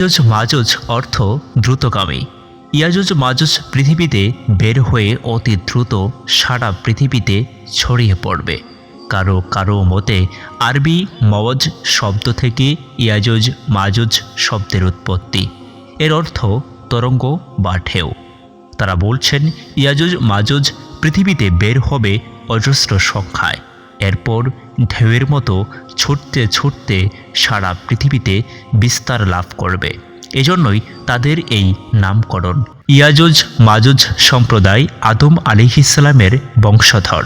ইয়াজুজ মাজুজ অর্থ দ্রুতগামী। ইয়াজুজ মাজুজ পৃথিবীতে বের হয়ে অতি দ্রুত সারা পৃথিবীতে ছড়িয়ে পড়বে। কারও কারও মতে আরবি মওয়াজ শব্দ থেকে ইয়াজুজ মাজুজ শব্দের উৎপত্তি। এর অর্থ তরঙ্গ বা ঢেউ। তারা বলছেন, ইয়াজুজ মাজুজ পৃথিবীতে বের হবে অজস্র সংখ্যায়। এরপর ঢেউয়ের মতো ছুটতে ছুটতে সারা পৃথিবীতে বিস্তার লাভ করবে। এজন্যই তাদের এই নামকরণ। ইয়াজুজ মাজুজ সম্প্রদায় আদম আলিহিসালামের বংশধর।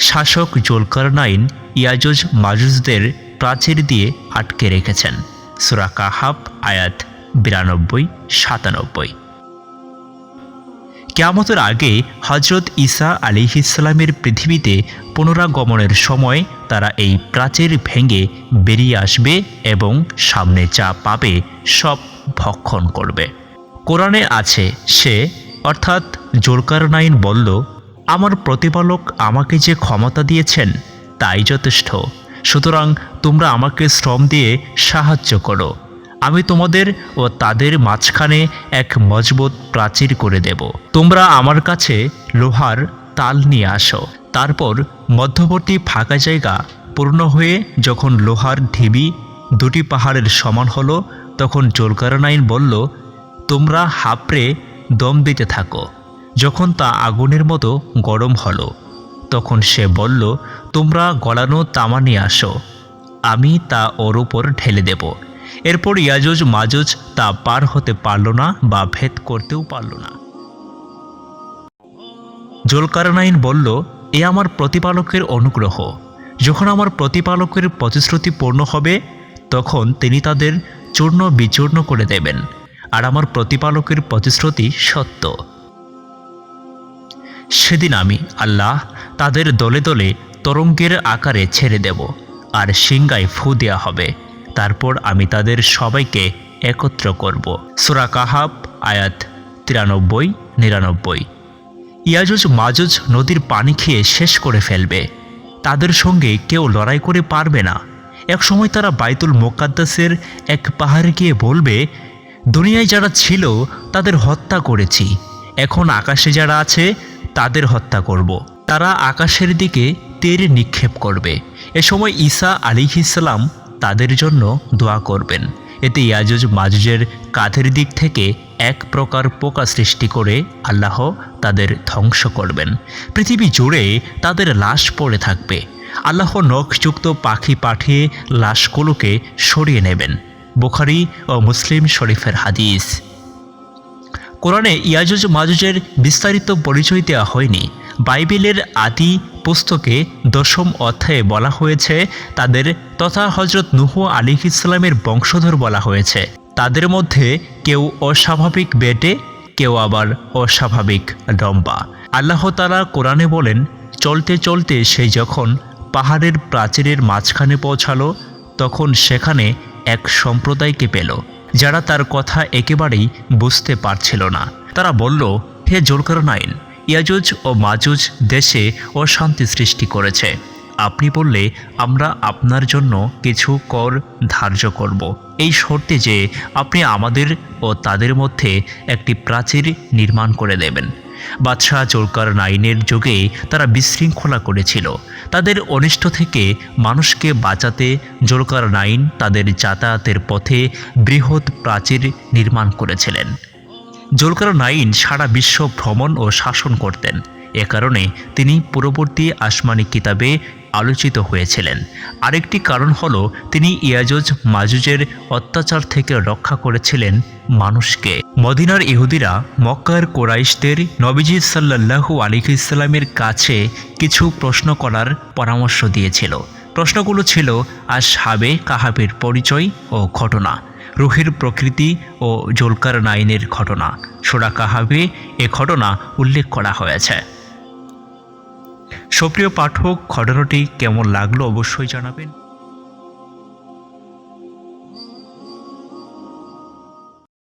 শাসক জুলকারনাইন ইয়াজুজ মাজুজদের প্রাচীর দিয়ে আটকে রেখেছেন। সুরা কাহাব আয়াত বিরানব্বই, সাতানব্বই। কেয়ামতের আগে হজরত ঈসা আলিহিসাল্লামের পৃথিবীতে পুনরাগমনের সময় তারা এই প্রাচীর ভেঙে বেরিয়ে আসবে এবং সামনে যা পাবে সব ভক্ষণ করবে। কোরআনে আছে, সে, অর্থাৎ জোরকারনাইন বলল, আমার প্রতিপালক আমাকে যে ক্ষমতা দিয়েছেন, তাই যথেষ্ট। সুতরাং তোমরা আমাকে শ্রম দিয়ে সাহায্য করো। আমি তোমাদের ও তাদের মাঝখানে এক মজবুত প্রাচীর করে দেব। তোমরা আমার কাছে লোহার তাল নিয়ে আসো। তারপর মধ্যবর্তী ফাঁকা জায়গা পূর্ণ হয়ে যখন লোহার ঢিবি দুটি পাহাড়ের সমান হলো, তখন জোলকারনাইন বলল, তোমরা হাপড়ে দম দিতে থাকো। যখন তা আগুনের মতো গরম হলো, তখন সে বলল, তোমরা গলানো তামা নিয়ে আসো। আমি তা ওর উপর ঢেলে দেব। এরপর ইয়াজুজ মাজুজ তা পার হতে পারল না বা ভেদ করতেও পারল না। জোলকারনাইন বলল, এ আমার প্রতিপালকের অনুগ্রহ। যখন আমার প্রতিপালকের প্রতিশ্রুতি পূর্ণ হবে, তখন তিনি তাদের চূর্ণ বিচূর্ণ করে দেবেন আর আমার প্রতিপালকের প্রতিশ্রুতি সত্য। সেদিন আমি, আল্লাহ, তাদের দলে দলে তরঙ্গের আকারে ছেড়ে দেব আর সিংগায় ফু দেওয়া হবে। তারপর আমি তাদের সবাইকে একত্র করব। সুরা কাহাব আয়াত তিরানব্বই, নিরানব্বই। ইয়াজুজ মাজুজ নদীর পানি খেয়ে শেষ করে ফেলবে। তাদের সঙ্গে কেউ লড়াই করে পারবে না। একসময় তারা বাইতুল মোকাদ্দাসের এক পাহাড়ে গিয়ে বলবে, দুনিয়ায় যারা ছিল, তাদের হত্যা করেছি। এখন আকাশে যারা আছে, তাদের হত্যা করব। তারা আকাশের দিকে তীর নিক্ষেপ করবে। এ সময় ঈসা আলিহিসাল্লাম তাদের জন্য দোয়া করবেন। এতে ইয়াজুজ মাজুজের কাঁধের দিক থেকে এক প্রকার পোকা সৃষ্টি করে আল্লাহ তাদের ধ্বংস করবেন। পৃথিবী জুড়ে তাদের লাশ পড়ে থাকবে। আল্লাহ নখযুক্ত পাখি পাঠিয়ে লাশগুলোকে সরিয়ে নেবেন। বুখারি ও মুসলিম শরীফের হাদিস। কোরআনে ইয়াজুজ মাজুজের বিস্তারিত পরিচয় দেওয়া হয়নি। বাইবেলের আদি পুস্তকে দশম অধ্যায়ে বলা হয়েছে, তাদের তথা হজরত নুহু আলী ইসলামের বংশধর বলা হয়েছে। তাদের মধ্যে কেউ অস্বাভাবিক বেটে, কেউ আবার অস্বাভাবিক লম্বা আল্লাহ তালা কোরআনে বলেন, চলতে চলতে সে যখন পাহাড়ের প্রাচীরের মাঝখানে পৌঁছালো, তখন সেখানে এক সম্প্রদায়কে পেল, যারা তার কথা একেবারেই বুঝতে পারছিল না। তারা বলল, হে জোরকার নাইন ইয়াজুজ ও মাজুজ দেশে অশান্তি সৃষ্টি করেছে। আপনি বললে, আমরা আপনার জন্য কিছু কর ধার্য করব। এই শর্তে যে আপনি আমাদের ও তাদের মধ্যে একটি প্রাচীর নির্মাণ করে দেবেন। বাদশাহ জোরকার নাইনের যুগে তারা বিশৃঙ্খলা করেছিল। তাদের অনিষ্ট থেকে মানুষকে বাঁচাতে জোরকার নাইন তাদের যাতায়াতের পথে বৃহৎ প্রাচীর নির্মাণ করেছিলেন। জোলকার নাইন সারা বিশ্ব ভ্রমণ ও শাসন করতেন। এ কারণে তিনি পূর্ববর্তী আসমানি কিতাবে আলোচিত হয়েছিলেন। আরেকটি কারণ হলো, তিনি ইয়াজুজ মাজুজের অত্যাচার থেকে রক্ষা করেছিলেন মানুষকে। মদিনার ইহুদিরা মক্কার কোরাইশদের নবীজি সাল্লাহু আলিক ইসলামের কাছে কিছু প্রশ্ন করার পরামর্শ দিয়েছিল। প্রশ্নগুলো ছিল আজ সাবে কাহাবের পরিচয় ও ঘটনা, রুহের প্রকৃতি ও জোলকার নাইনের ঘটনা, সোরা কাহাবে এ ঘটনা উল্লেখ করা হয়েছে। সুপ্রিয় পাঠক, ঘটনাটি কেমন লাগল অবশ্যই জানাবেন।